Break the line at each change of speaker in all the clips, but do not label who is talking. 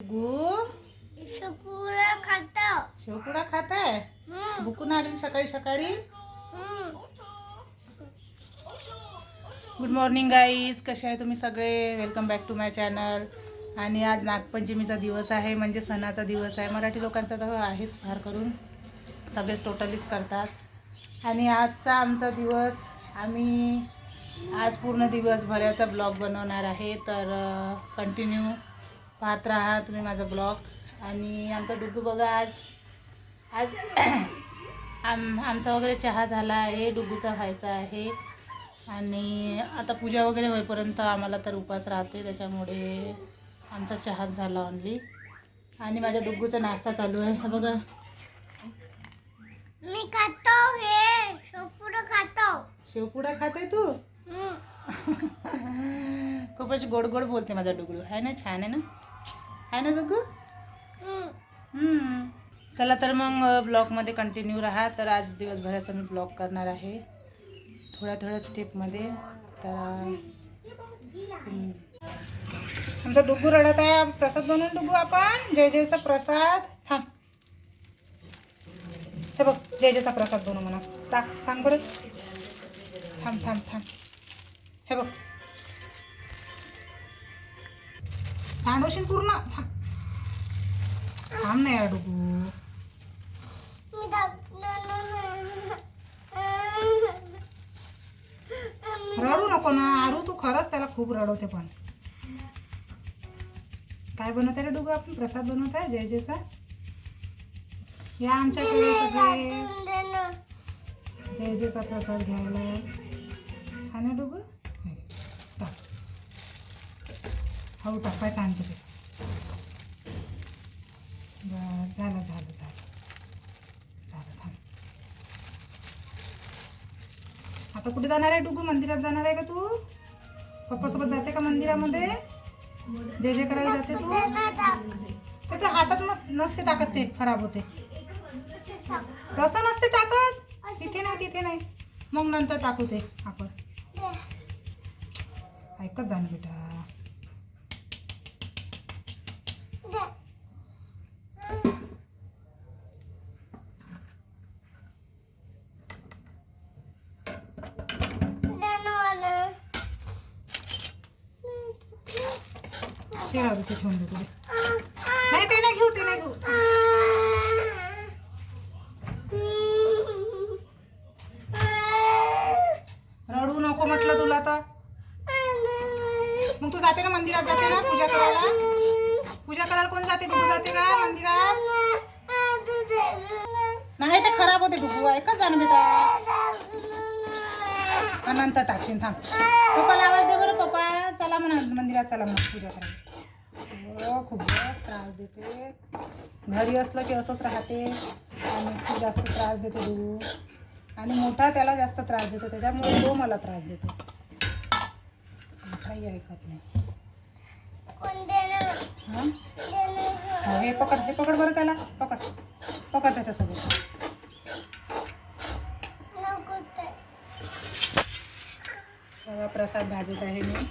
गु
शुकुरा खातो.
शेवपुडा आहे बुकून आली सकाळी सकाळी. गुड मॉर्निंग गाईज कसे आहे तुम्ही सगळे? Welcome back to my channel आणि आज नागपंचमीचा दिवस आहे म्हणजे सणाचा दिवस आहे. मराठी लोकांचा तर आहेच फार करून. सगळेच टोटलीच करतात. आणि आजचा आमचा दिवस आम्ही आज पूर्ण दिवसभराचा ब्लॉग बनवणार आहे. तर कंटिन्यू पाहत राहा तुम्ही माझा ब्लॉग. आणि आमचा डुग्गू बघा आज. आज आम आमचा वगैरे चहा झाला आहे डुग्गूचा व्हायचा आहे. आणि आता पूजा वगैरे होईपर्यंत आम्हाला तर उपास राहते त्याच्यामुळे आमचा चहाच झाला ऑनली आणि माझ्या डुग्गूचा नाश्ता चालू आहे. बघा.
मी खातो हे. शुकुरा खातो.
शेवपुडा खाते तू. खूपच गोड गोड बोलते माझा डुगडू आहे ना छान आहे ना? आहे ना डुग्गू चला तर मग ब्लॉगमध्ये कंटिन्यू राहा. तर आज दिवसभराचा मी ब्लॉग करणार आहे. थोड्या थोड्या स्टेपमध्ये तर आमचा डुग्गू रडत आहे. प्रसाद बनवून डुगू आपण. जय जयचा प्रसाद. थांब. हे बघ जय जयचा प्रसाद बनवू म्हणा. टाक सांग बरं. थांब थांब थांब. हे बघ. सांडवशील पूर्ण थांब. नाही.
दाखवलं.
रडू नको ना. आरू तू खरंच त्याला खूप रडवते पण. काय बनवते रे डुगू आपण? प्रसाद बनवत आहे जय जयचा? या आमच्याकडे सगळे. जय जयचा प्रसाद घ्यायला. हा ना डुगू हे, टाक हळू टाक काय सांगते ते बस, झालं झालं झालं. झालं थांब. आता कुठे जाणार आहे डुगू? मंदिरात जाणार आहे का तू? पप्पासोबत जाते का मंदिरामध्ये? जय जय करायला जाते तू?
टाक.
ते तर हातात मस्त नसते टाकत ते खराब होते. तसं नसते टाकत. तिथे नाही तिथे नाही. मग नंतर टाकू ते आपण. ऐकत जा ना बेटा
दे. दे ना मला.
ते ते ठेवून देतो नाही ते नाही घेऊ ते नाही घेऊ. रडू नको म्हटलं तुला तर मग तू जाते ना मंदिरात जाते ना पूजा करायला? पूजा करायला कोण जाते? बघू जाते का मंदिरात? नाही ते खराब होते डुगू ऐकत जा ना बेटा. हा, नंतर टाकशील थांब. पप्पाला आवाज दे बरं पप्पा. चला म्हणा मंदिरात चला म्हणा पूजा करायला. खूप खूपच त्रास देते. घरी असलं की असंच राहते. आणि खूप जास्त त्रास देते डुगू आणि मोठा त्याला जास्त त्रास देतो. त्याच्यामुळे तो मला त्रास देतो. मोठाही ऐकत नाही. हे? पकड हे पकड बरं त्याला. पकड पकड त्याच्यासोबत. प्रसाद भाजत आहे मी.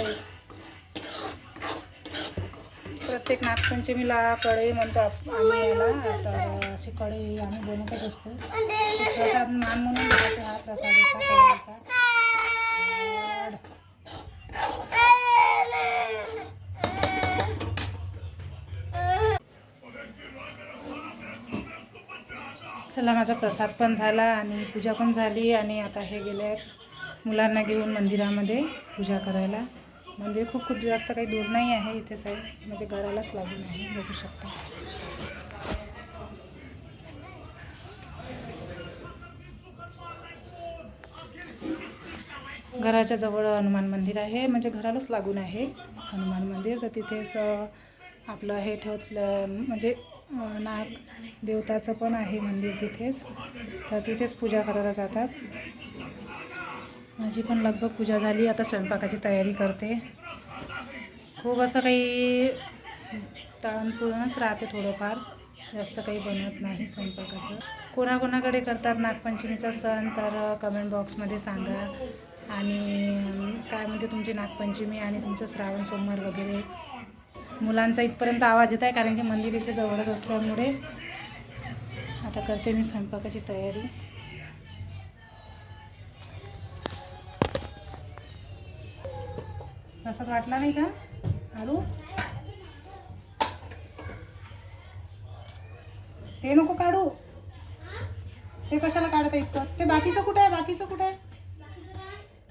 कढई. प्रत्येक नागपंचमीला कढई म्हणतो आम्ही याला. तर अशी कढई आम्ही बनवतच असतो. प्रसाद मान म्हणून घ्यायचा हा प्रसादाचा कढईचा. चला माझा प्रसाद पण झाला आणि पूजा पण झाली आणि आता हे गेले आहेत मुलांना घेऊन मंदिरामध्ये पूजा करायला. मंदिर खूप खूप जास्त काही दूर नाही आहे इथेच आहे म्हणजे घरालाच लागून आहे बघू शकता. घराच्या जवळ हनुमान मंदिर आहे म्हणजे घरालाच लागून आहे हनुमान मंदिर. तर तिथेच आपलं हे ठेवलं म्हणजे नाग देवताचं पण आहे मंदिर तिथेच. तर तिथेच पूजा करायला जातात. माझी पण लगभग पूजा झाली. आता स्वयंपाकाची तयारी करते. खूप असं काही तळणपुरणच राहते थोडंफार. जास्त काही बनवत नाही स्वयंपाकाचं. कोणाकोणाकडे करतात नागपंचमीचा सण तर कमेंट बॉक्समध्ये सांगा. आणि काय म्हणते तुमची नागपंचमी आणि तुमचं श्रावण सोमवार वगैरे. मुलांचा इथपर्यंत आवाज येत आहे कारण की मंदिर इथे जवळच असल्यामुळे. आता करते मी स्वयंपाकाची तयारी. रसात वाटला नाही का? आलू? ते नको काढू. ते कशाला काढता इतकं? ते बाकीचं कुठं आहे? बाकीचं कुठं आहे?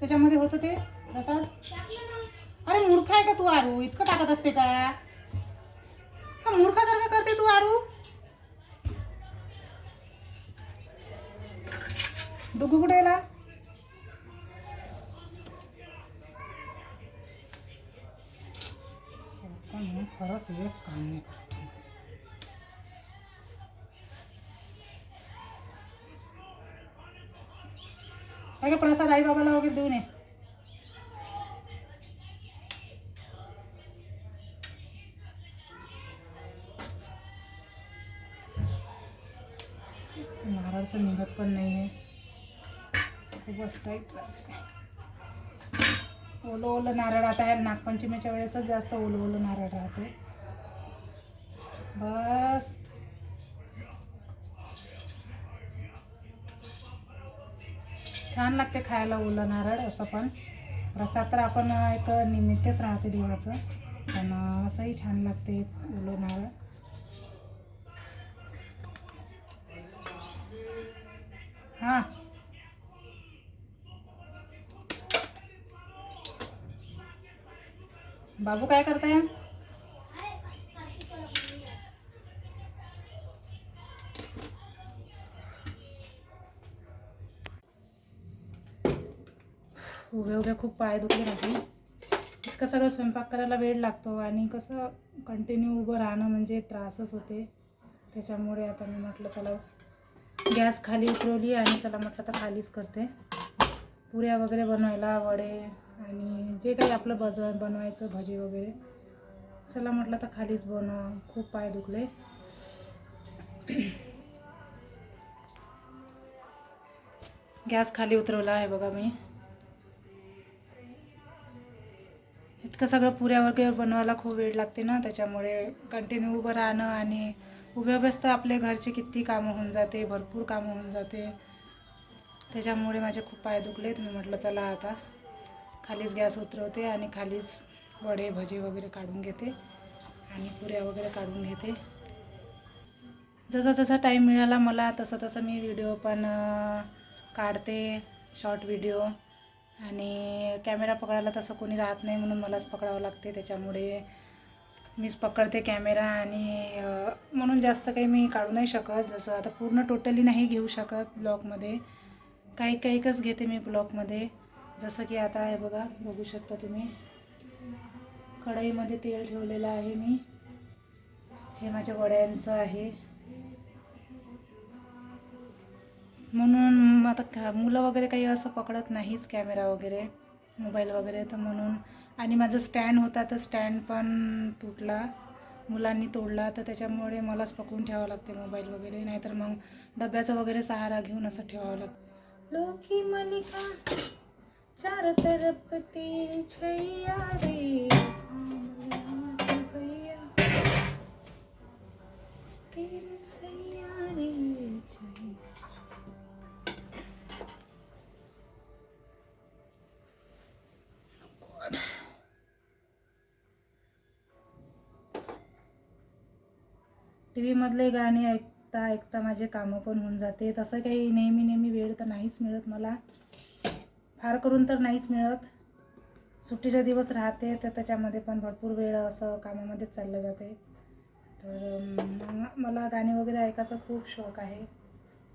त्याच्यामध्ये होतं ते प्रसाद अरे मूर्ख आहे का तू आरू? इतकं टाकत असते का? का मूर्खासारखं करते तू आरू. डुगू कुठे गेला पण म्हणून खरंच हे काम नाही करत माझं. प्रसाद आई बाबाला वगैरे देऊ नये ते निघत पण नाही आहे खूपच टाईट ओलं ओलं नारळ आता आहे. नागपंचमीच्या वेळेसच जास्त ओलं ओलं नारळ राहते. बस. छान लागते खायला ओलं नारळ असं पण. प्रसाद तर आपण एक निमित्तच राहते देवाचं. पण असंही छान लागते ओलं नारळ. हां. बाबू काय करताय? उभ्या उभ्या खूप पाय दुखले माझे. इतकं सगळं स्वयंपाक करायला वेळ लागतो आणि कसं कंटिन्यू उभं राहणं म्हणजे त्रासच होते. त्याच्यामुळे आता मी म्हटलं चला गॅस खाली उतरवली आणि चला म्हटलं तर खालीच करते. पुऱ्या वगैरे बनवायला वडे आणि जे काही आपलं बज बनवायचं भजी वगैरे चला म्हटलं तर खालीच बनव खूप पाय दुखले. गॅस खाली उतरवला आहे बघा मी. इतकं सगळं पुऱ्या वगैरे बनवायला खूप वेळ लागते ना त्याच्यामुळे कंटिन्यू उभं राहणं आणि उभ्या उभ्याच तर आपले घरचे किती कामं होऊन जाते भरपूर कामं होऊन जाते. त्याच्यामुळे माझे खूप पाय दुखले तुम्ही म्हटलं चला आता. खालीच गॅस उतरवते आणि खालीच वडे भजे वगैरे काढून घेते आणि पुऱ्या वगैरे काढून घेते. जसा जसा टाईम मिळाला मला तसं तसं मी व्हिडिओ पण काढते शॉर्ट व्हिडिओ आणि कॅमेरा पकडायला तसं कोणी राहत नाही म्हणून मलाच पकडावं लागते. त्याच्यामुळे मीच पकडते कॅमेरा आणि म्हणून जास्त काही मी काढू नाही शकत. जसं आता पूर्ण टोटली नाही घेऊ शकत ब्लॉगमध्ये काही काहीकच घेते मी ब्लॉगमध्ये जसं की आता आहे बघा बघू शकता तुम्ही. कढईमध्ये तेल ठेवलेलं आहे मी. हे माझ्या वड्यांचं आहे. म्हणून आता मुलं वगैरे काही असं पकडत नाहीच कॅमेरा वगैरे मोबाईल वगैरे तर म्हणून. आणि माझं स्टँड होता तर स्टँड पण तुटला. मुलांनी तोडला तर त्याच्यामुळे मलाच पकडून ठेवावं लागते मोबाईल वगैरे. नाहीतर मग डब्याचा वगैरे सहारा घेऊन असं ठेवावं लागतं. लोकी मलिका. चार तरफ तेरी छैया रे। भैया सैया रे छैया टी व्हीमधले गाणे ऐकता ऐकता माझे कामं पण होऊन जाते. तसं काही नेहमी नेहमी वेळ तर नाहीच मिळत मला. फार करून तर नाहीच मिळत. सुट्टीचा दिवस राहते तर त्याच्यामध्ये पण भरपूर वेळ असं कामामध्येच चाललं जाते. तर मला गाणे वगैरे ऐकायचा खूप शौक आहे.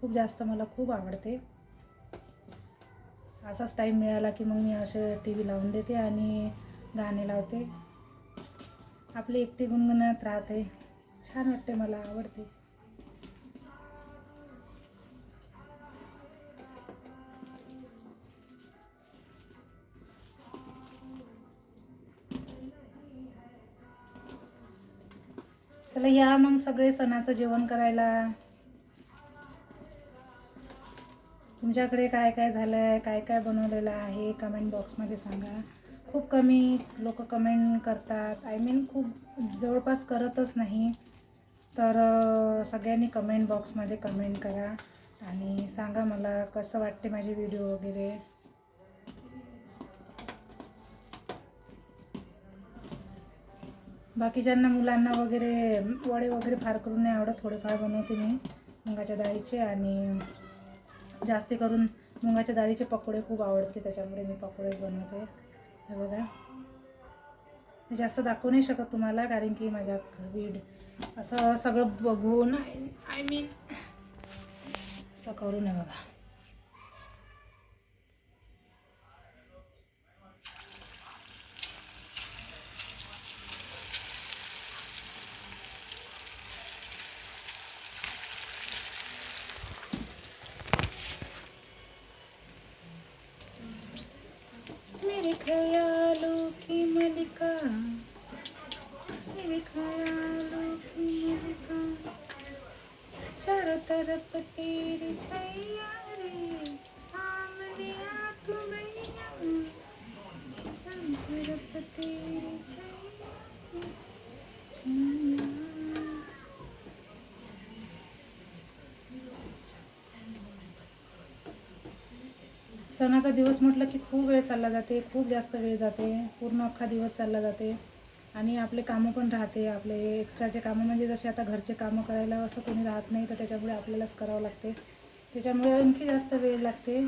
खूप जास्त मला खूप आवडते. असाच टाईम मिळाला की मग मी असे टी व्ही लावून देते आणि गाणे लावते. आपली एकटी गुणगुणत राहते. छान वाटते मला आवडते. म्हटलं या मग सगळे सणाचं जेवण करायला. तुमच्याकडे काय काय झालं आहे काय काय बनवलेलं आहे? कमेंट बॉक्समध्ये सांगा. खूप कमी लोक कमेंट करतात. आय मीन खूप जवळपास करतच नाही. तर सगळ्यांनी कमेंट बॉक्समध्ये कमेंट करा. आणि सांगा मला कसं वाटते माझे व्हिडिओ वगैरे? बाकीच्यांना मुलांना वगैरे वडे वगैरे फार करून नाही आवडत थोडेफार बनवते मी मुगाच्या डाळीचे आणि जास्त करून मुगाच्या डाळीचे पकोडे खूप आवडते त्याच्यामुळे मी पकोडेच बनवते. हे बघा. मी जास्त दाखवू नाही शकत तुम्हाला कारण की माझ्या वीड असं सगळं बघून आय मीन असं करू नये बघा मेरे ख्यालों की मलिका मेरे ख्यालों सणाचा दिवस म्हटलं की खूप वेळ चालला जाते खूप जास्त वेळ जाते पूर्ण अख्खा दिवस चालला जाते. आणि आपले कामं पण राहते आपले एक्स्ट्राचे कामं म्हणजे जसे आता घरचे कामं करायला असं कोणी राहत नाही तर त्याच्यामुळे आपल्यालाच करावं लागते. त्याच्यामुळे आणखी जास्त वेळ लागते.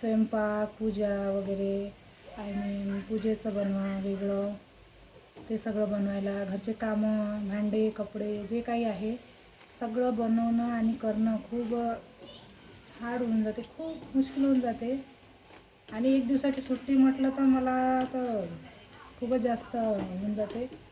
स्वयंपाक पूजा वगैरे आय मीन पूजेचं बनवा वेगळं. ते सगळं बनवायला घरचे कामं भांडे कपडे जे काही आहे सगळं बनवणं आणि करणं खूप हार्ड होऊन जाते खूप मुश्किल होऊन जाते. आणि एक दिवसाची सुट्टी म्हटलं तर मला तर खूपच जास्त होऊन जाते.